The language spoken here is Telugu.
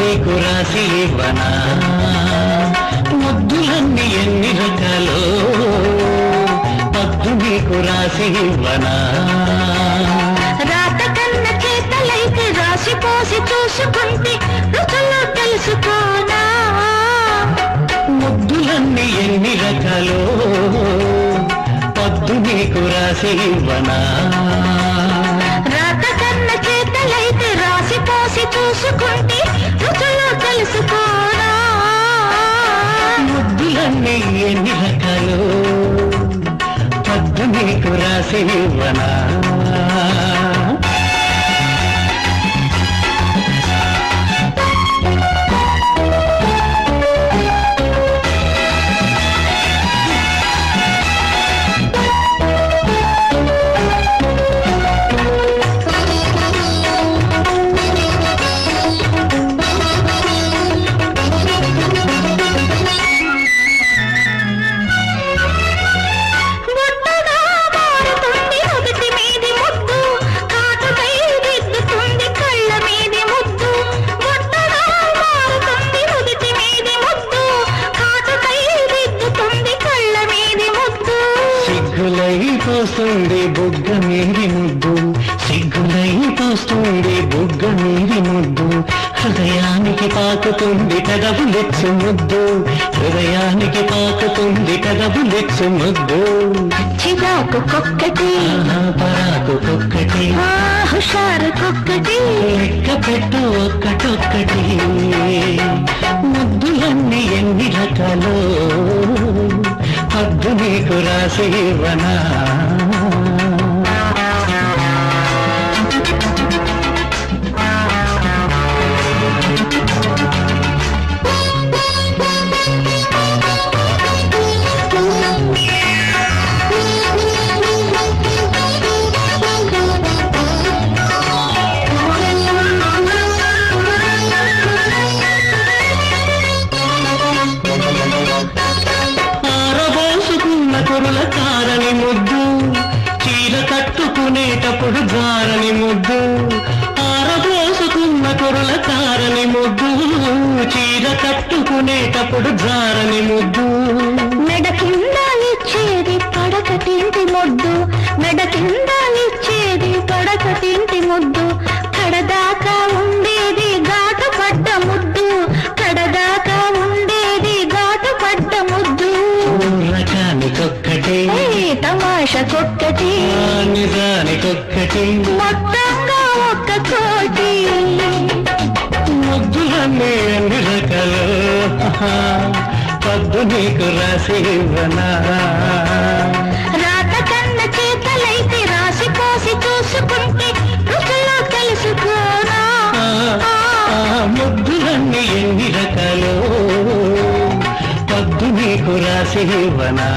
ఇవ్వనా? ముద్దులన్నీ ఎన్ని రకాలో? పద్దు నీకు రాసి ఇవ్వనా? రాత కన్న చేతలైతే రాసి పోసి చూసుకుంటే రుచులు తెలుసుకోనా? ముద్దులన్నీ ఎన్ని రకాలో? పద్దు నీకు రాసి ఇవ్వనా? రాత కన్న చేతలైతే రాసి పోసి చూసుకుంటే ముద్దులన్నీ ఎన్ని రకాలు పద్దు నీకు రాసి ఇవ్వనా? పోస్తుంది బుగ్గ మీది ముద్దు సిగ్గులై పోస్తుంది బుగ్గ మీది ముద్దు. హృదయానికి పాకుతుంది కదవులిచ్చు ముద్దు హృదయానికి పాకుతుంది కదవులిచ్చు ముద్దు. చిరాకు కొక్కటి. పరాకు కుక్కటి. హుషారు కొక్కటి. లెక్క పెట్టు ఒక్కటొక్కటి. ముద్దులన్నీ ఎన్ని రకాలు. పద్దు నీకు రాసి ఇవ్వనా ఆరబోసుకున్న కట్టుకునేటప్పుడు జారని ముద్దు ఆరబోసుకున్న కురుల కారని ముద్దు చీర కట్టుకునేటప్పుడు జారని ముద్దు. మెడ కింద ఇచ్చేది పడక తింటి ముద్దు మెడ కింద ఇచ్చేది పడక తింటి ముద్దు. కడదాకా ఉండేది ఘాటు పడ్డ ముద్దు కడదాకా ఉండేది ఘాటు పడ్డ ముద్దు. రకానికొక్కటి తమాషకొక్కటి నిజానికొక్కటి మొత్తంగా ఒక్క కోటి ముద్దులన్నీ ఎన్ని రకాలు పద్దు నీకు రాసి ఇవ్వనా? రాత కన్న చేతలైతే రాసి పోసి చూసుకుంటే రుచులు తెలుసుకోనా? ముద్దులన్నీ ఎన్ని రకాలు? పద్దు నీకు రాసి ఇవ్వనా?